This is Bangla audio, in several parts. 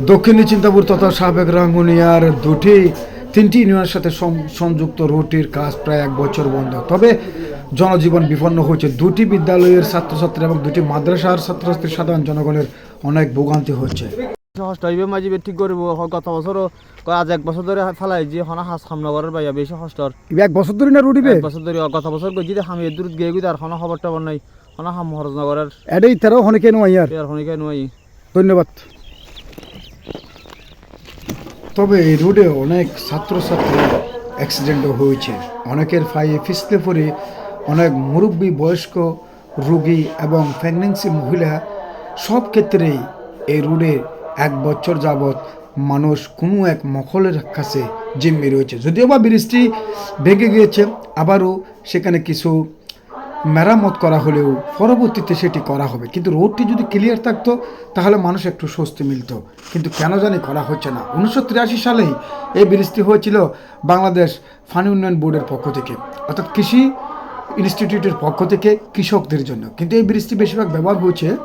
দক্ষিণী চিন্তাপুর তথা সাবেক রাঙ্গুনিয়ার দুটি তিনটি ইউনিয়নের সাথে সংযুক্ত রুটির কাজ প্রায় এক বছর বন্ধ। তবে জনজীবন বিপন্ন হয়েছে। দুটি বিদ্যালয়ের ছাত্রছাত্রী এবং দুটি মাদ্রাসার ছাত্রছাত্রী সাধারণ জনগণের অনেক ভোগান্তি হচ্ছে। হস্ত হইবে মাঝি ঠিক করব। গত বছরও কয় আজ এক বছর ধরে ফেলাই যে হনা হাস বেশি এক বছর ধরে না রুটিবে এক বছর ধরে গত বছর গই যদি আমি দূর গিয়ে গই তার হনা খবর টবর নাই। হনা হাম হরজনগরের এটাই তেরো অনেকে নয় আর হনিকে নয় ধন্যবাদ। তবে এই রোডে অনেক ছাত্রছাত্রী অ্যাক্সিডেন্টও হয়েছে। অনেকের পায়ে ফিসলে পড়ে অনেক মুরব্বী, বয়স্ক, রুগী এবং প্রেগনেন্সি মহিলা সব ক্ষেত্রেই এই রোডে এক বছর যাবৎ মানুষ কোনো এক মখলের কাছে জিম্মি রয়েছে। যদিও বা ব্রিজটি ভেঙে গিয়েছে, আবারও সেখানে কিছু মেরামত করা হলেও পরবর্তীতে সেটি করা হবে। কিন্তু রোডটি যদি ক্লিয়ার থাকতো, তাহলে মানুষ একটু স্বস্তি মিলত। কিন্তু কেন জানি করা হচ্ছে না। উনিশশো তিরাশি সালেই এই ব্রিজটি হয়েছিল বাংলাদেশ ফানি উন্নয়ন বোর্ডের পক্ষ থেকে। অর্থাৎ কৃষি ইনস্টিটিউটের পক্ষ থেকে কৃষকদের জন্য। কিন্তু এই ব্রিজটি বেশিরভাগ ব্যবহার হয়েছে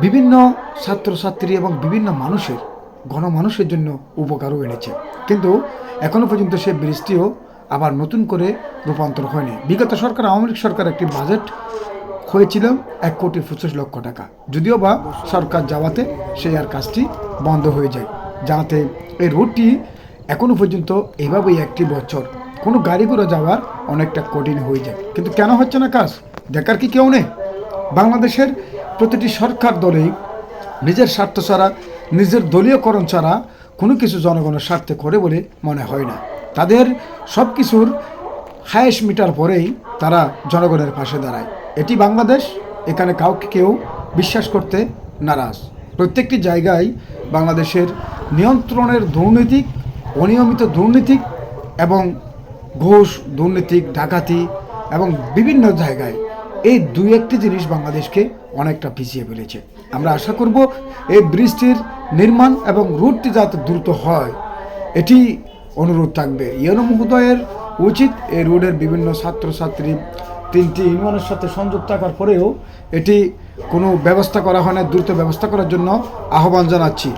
বিভিন্ন ছাত্রছাত্রী এবং বিভিন্ন মানুষের, গণমানুষের জন্য উপকারও এনেছে। কিন্তু এখনও পর্যন্ত সে ব্রিজটিও আবার নতুন করে রূপান্তর হয়নি। বিগত সরকার আওয়ামী লীগ সরকার একটি বাজেট হয়েছিল এক কোটি পঁচিশ লক্ষ টাকা। যদিও বা সরকার যাওয়াতে সেই আর কাজটি বন্ধ হয়ে যায়। যাতে এই রুটটি এখনও পর্যন্ত এভাবেই একটি বছর কোনো গাড়ি ঘোড়া যাওয়ার অনেকটা কঠিন হয়ে যায়। কিন্তু কেন হচ্ছে না কাজ? দেখার কি কেউ নেই? বাংলাদেশের প্রতিটি সরকার দলেই নিজের স্বার্থ ছাড়া, নিজের দলীয়করণ ছাড়া কোনো কিছু জনগণের স্বার্থে করে বলে মনে হয় না। তাদের সব কিছুর হায়েস্ট মিটার পরেই তারা জনগণের পাশে দাঁড়ায়। এটি বাংলাদেশ, এখানে কাউকে কেউ বিশ্বাস করতে নারাজ। প্রত্যেকটি জায়গায় বাংলাদেশের নিয়ন্ত্রণের দুর্নীতিক, অনিয়মিত দুর্নীতিক এবং ঘুষ, দুর্নীতিক, ডাকাতি এবং বিভিন্ন জায়গায় এই দুই একটি জিনিস বাংলাদেশকে অনেকটা পিছিয়ে ফেলেছে। আমরা আশা করব এই ব্রিজটির নির্মাণ এবং রুটটি যাতে দ্রুত হয়, এটি অনুরোধ থাকবে। ইয়নো মহোদয়ের উচিত এই রোডের বিভিন্ন ছাত্রছাত্রী তিনটি ইউনিয়নের সাথে সংযুক্ত থাকার পরেও এটি কোনো ব্যবস্থা করা হয় না, দ্রুত ব্যবস্থা করার জন্য আহ্বান জানাচ্ছি।